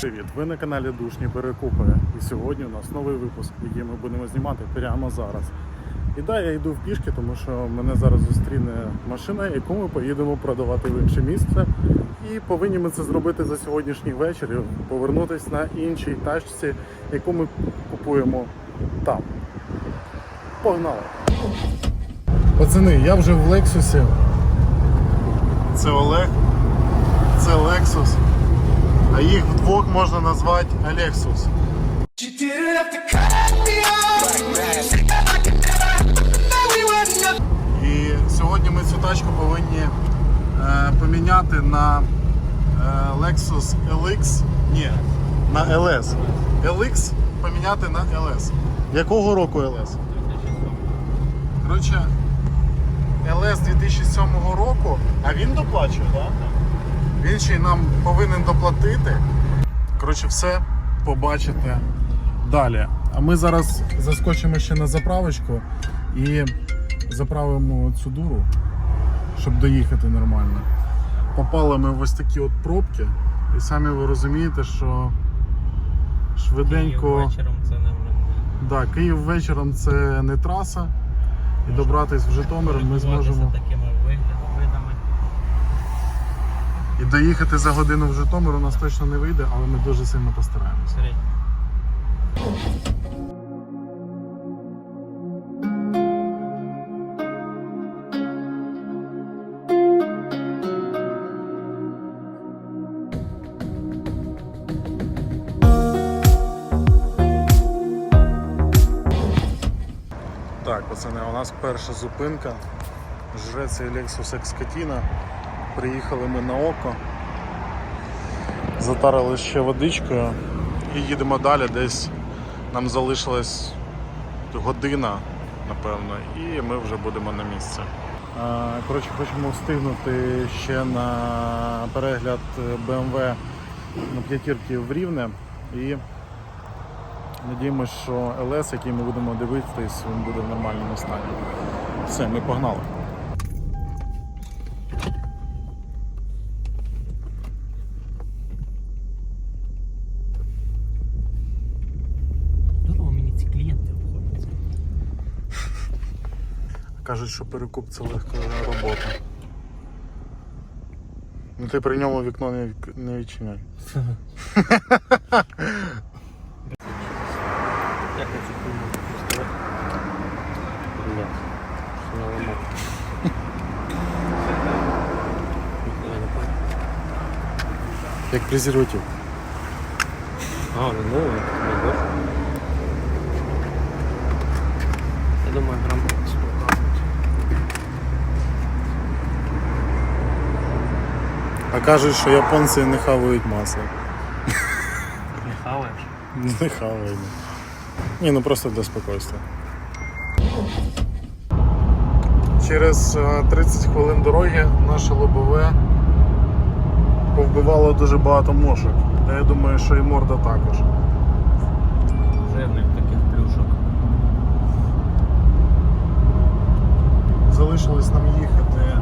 Привіт! Ви на каналі Душні Перекупи. І сьогодні у нас новий випуск, який ми будемо знімати прямо зараз. І да, я йду в пішки, тому що мене зараз зустріне машина, яку ми поїдемо продавати в інше місце. І повинні ми це зробити за сьогоднішній вечір, і повернутися на іншій тачці, яку ми купуємо там. Погнали! Пацани, я вже в Лексусі. Це Олег, це Lexus. А їх вдвох можна назвати nothing. І сьогодні ми цю тачку повинні е, поміняти на е, Lexus LX. Ні, на LS. LX поміняти на LS. Якого року LS? Коротше, LS 2007 року, а він доплачує, так? Він ще й нам повинен доплатити. Коротше, все побачите далі. А ми зараз заскочимо ще на заправочку і заправимо цю дуру, щоб доїхати нормально. Попали ми в ось такі от пробки, і самі ви розумієте, що швиденько. Вечором це не. Да, Київ вечором це не траса. І добратись в Житомир ми зможемо. І доїхати за годину в Житомир у нас точно не вийде, але ми дуже сильно постараємося. Так, пацани, у нас перша зупинка. Жрець Lexus Excatina. Приїхали ми на око. Затарили ще водичкою і їдемо далі. Десь нам залишилась година, напевно, і ми вже будемо на місці. Коротше, хочемо встигнути ще на перегляд BMW на п'ятірки в Рівне. І Надіємося, що LS, який ми будемо дивитись, він буде в нормальному стані. Все, ми погнали. Кажуть, що перекуп це легка робота. Ну ти при ньому вікно не, не відчиняй. Як я цю хуйню. Що. Як презерватив. А, ну новий. Я думаю, грам А кажуть, що японці не хавають масло. Не хаваєш? Не хавають. Ні, ну просто для спокійствия. Через е, 30 хвилин дороги наше лобове повбивало дуже багато мошок. Та я думаю, що і морда також. Жирних таких плюшок. Залишилось нам їхати е,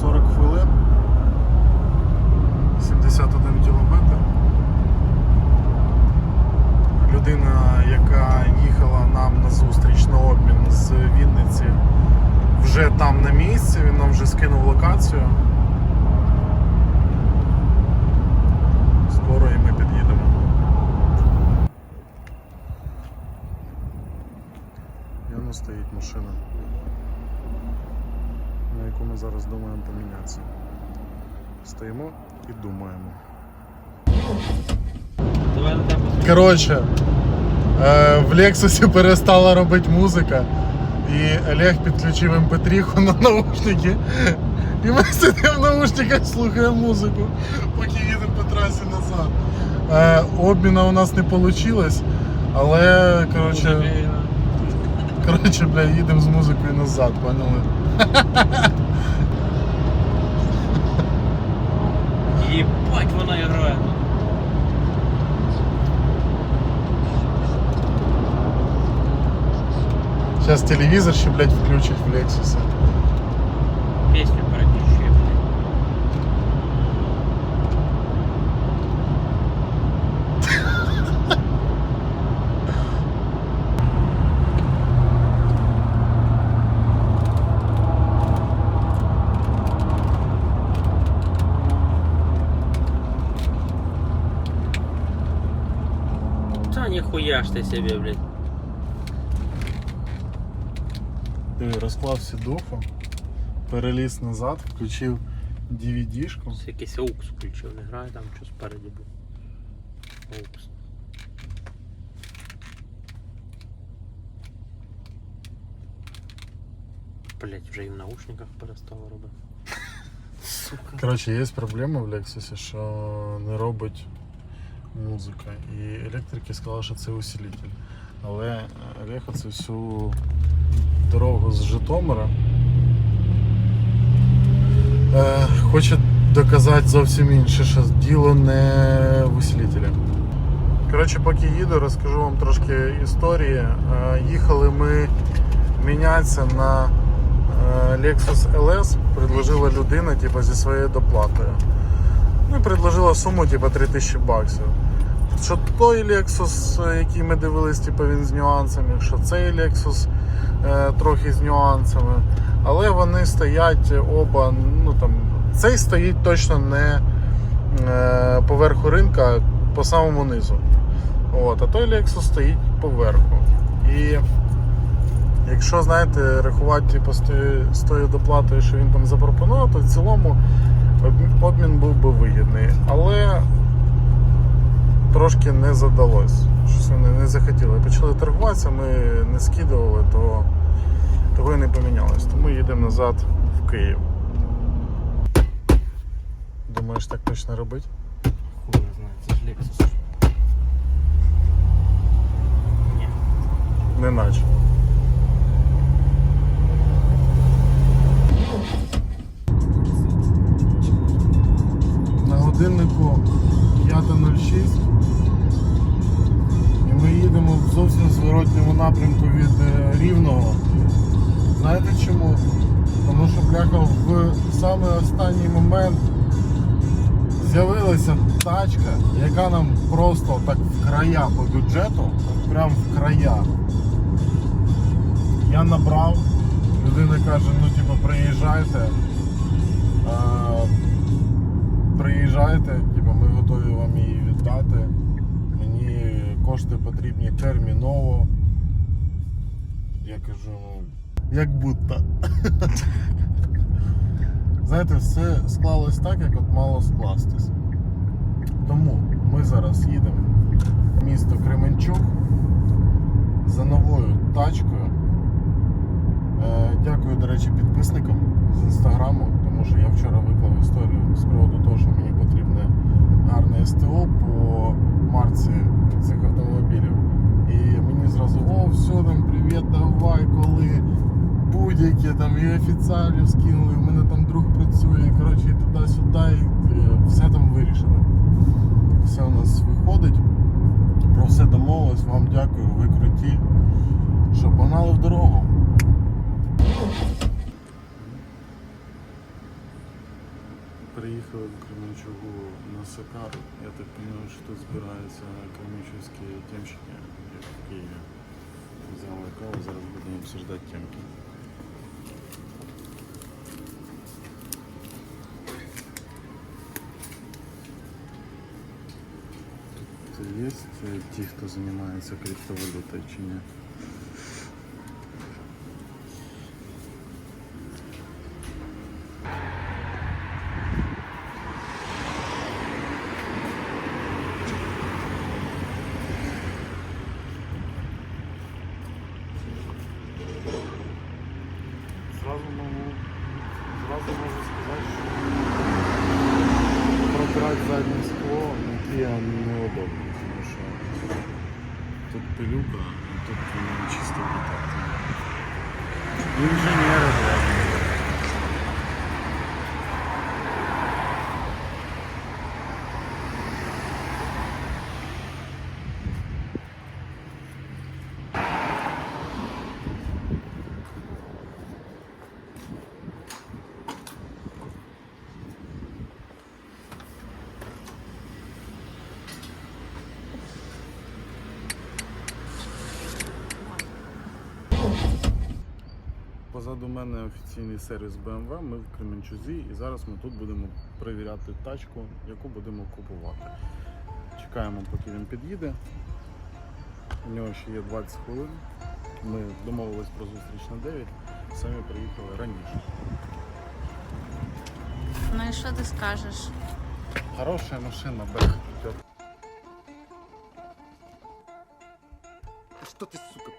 40 хвилин, 71 кілометр. Людина, яка їхала нам на зустріч на обмін з Вінниці, вже там на місці, він нам вже скинув локацію. Скоро і ми під'їдемо. Яно стоїть машина, на яку ми зараз думаємо помінятися. Стоїмо і думаємо. Коротше, е, в Лексусі перестала робити музика, і Олег підключив MP3 на наушники. І ми сидимо в наушниках, слухаємо музику, поки їдемо по трасі назад. Е, обміна у нас не вийшло, але коротше, коротше, бля, їдемо з музикою назад, поняли? Єбать, вона грає. Сейчас телевизор еще, блядь, включить в Lexus. Песню про дичь, Да нихуя ж ты себе, блядь. Диви, розклав сідуху, переліз назад, включив DVD-шку. Ось Якийсь аукс включив, не грає там, що спереді був. Аукс. Блять, вже і в наушниках перестало робити. Сука. Коротше, є проблема в Lexus, що не робить музика. І електрики сказали, що це усилитель. Але Олег це всю дорогу з Житомира е, хоче доказати зовсім інше, що діло не в. Коротше, поки їду, розкажу вам трошки історії. Е, Їхали ми мінятися на е, Lexus LS, предложила людина типу, зі своєю доплатою. Ну і предложила суму типу, 3000 баксів. Що той Lexus, е, який ми дивились, типу, він з нюансами, що цей Lexus трохи з нюансами. Але вони стоять оба, ну там, цей стоїть точно не е, поверху ринка, а по самому низу. От, а той Lexus стоїть поверху. І якщо знаєте, рахувати типу, з тою- доплатою, що він там запропонував, то в цілому обмін був би вигідний. Але трошки не задалось. Щось вони не захотіли. Почали торгуватися, ми не скидували, то того і не помінялось. Тому їдемо назад в Київ. Думаєш, так точно робити? Хуй не знаю, це ж Lexus. Ні. Не наче. На годиннику 5.06 і ми їдемо в зовсім зворотньому напрямку від е, Рівного. Знаєте чому? Тому що бляха в самий останній момент з'явилася тачка, яка нам просто так в края по бюджету, прям в края. Я набрав, людина каже, ну типу, приїжджайте. Приїжджайте, типу, ми готові вам її віддати. Кошти потрібні терміново. Я кажу, ну, як будто. Знаєте, все склалось так, як от мало скластись. Тому ми зараз їдемо в місто Кременчук за новою тачкою. Е, Дякую, до речі, підписникам з інстаграму, тому що я вчора виклав історію з приводу того, що мені потрібне гарне СТО по марці цих автомобілів. І мені зразу, о, все там, привіт, давай, коли будь-які там і офіціалів скинули, в мене там друг працює, і, коротше, і туди-сюди, і е, все там вирішили. Все у нас виходить. Про все домовилось, вам дякую, ви круті. Що погнали в дорогу. Приїхали в Кременчугу на Сакару. Я так розумію, що тут збираються кременчугські темщики, як в Києві. Взяли каву, зараз будемо обсуждати темки. Тут є ті, хто займається криптовалютою чи ні? Зразу можу, зразу можу сказати, що протирати заднє скло на Kia неудобно, тому що тут пилюка, а тут воно чисто літати. Інженери, блядь. Позаду мене офіційний сервіс BMW, ми в Кременчузі і зараз ми тут будемо перевіряти тачку, яку будемо купувати. Чекаємо, поки він під'їде. У нього ще є 20 хвилин. Ми домовились про зустріч на 9, самі приїхали раніше. Ну і що ти скажеш? Хорошая машина, бэк. Что ты, сука,